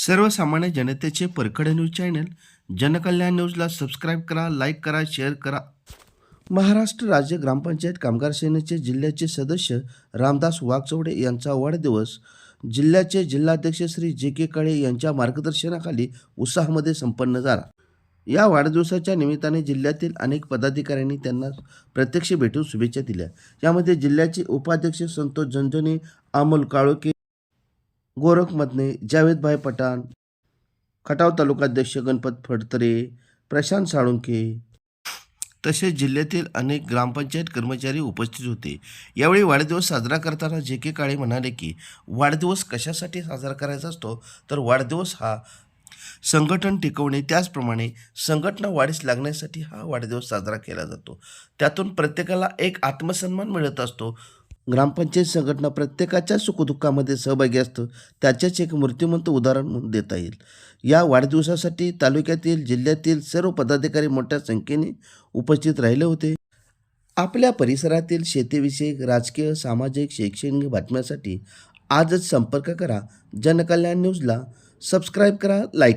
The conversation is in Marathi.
सर्वसामान्य जनतेचे परखड न्यूज चॅनल जनकल्याण न्यूजला सबस्क्राईब करा लाईक करा शेअर करा. महाराष्ट्र राज्य ग्रामपंचायत कामगार सेनेचे जिल्ह्याचे सदस्य रामदास वाघचौडे यांचा वाढदिवस जिल्ह्याचे जिल्हाध्यक्ष श्री जे के काळे यांच्या मार्गदर्शनाखाली उत्साहामध्ये संपन्न झाला. या वाढदिवसाच्या निमित्ताने जिल्ह्यातील अनेक पदाधिकाऱ्यांनी त्यांना प्रत्यक्ष भेटून शुभेच्छा दिल्या. यामध्ये जिल्ह्याचे उपाध्यक्ष संतोष झंझणे अमोल काळोके गोरखमधने जावेदभाई पठाण खटाव तालुकाध्यक्ष गणपत फडतरे प्रशांत साळुंके तसेच जिल्ह्यातील अनेक ग्रामपंचायत कर्मचारी उपस्थित होते. यावेळी वाढदिवस साजरा करताना जे के काळे म्हणाले की वाढदिवस कशासाठी साजरा करायचा असतो? तर वाढदिवस हा संघटन टिकवणे. त्याचप्रमाणे संघटना वाढीस लागण्यासाठी हा वाढदिवस साजरा केला जातो. त्यातून प्रत्येकाला एक आत्मसन्मान मिळत असतो. ग्रामपंचायत संघटना प्रत्येकाच्या सुखदुःखामध्ये सहभागी असतं. त्याचेच एक मृत्यूमंत उदाहरण म्हणून देता येईल. या वाढदिवसासाठी तालुक्यातील जिल्ह्यातील सर्व पदाधिकारी मोठ्या संख्येने उपस्थित राहिले होते. आपल्या परिसरातील शेतीविषयक राजकीय सामाजिक शैक्षणिक बातम्यांसाठी आजच संपर्क करा. जनकल्याण न्यूजला सबस्क्राईब करा लाईक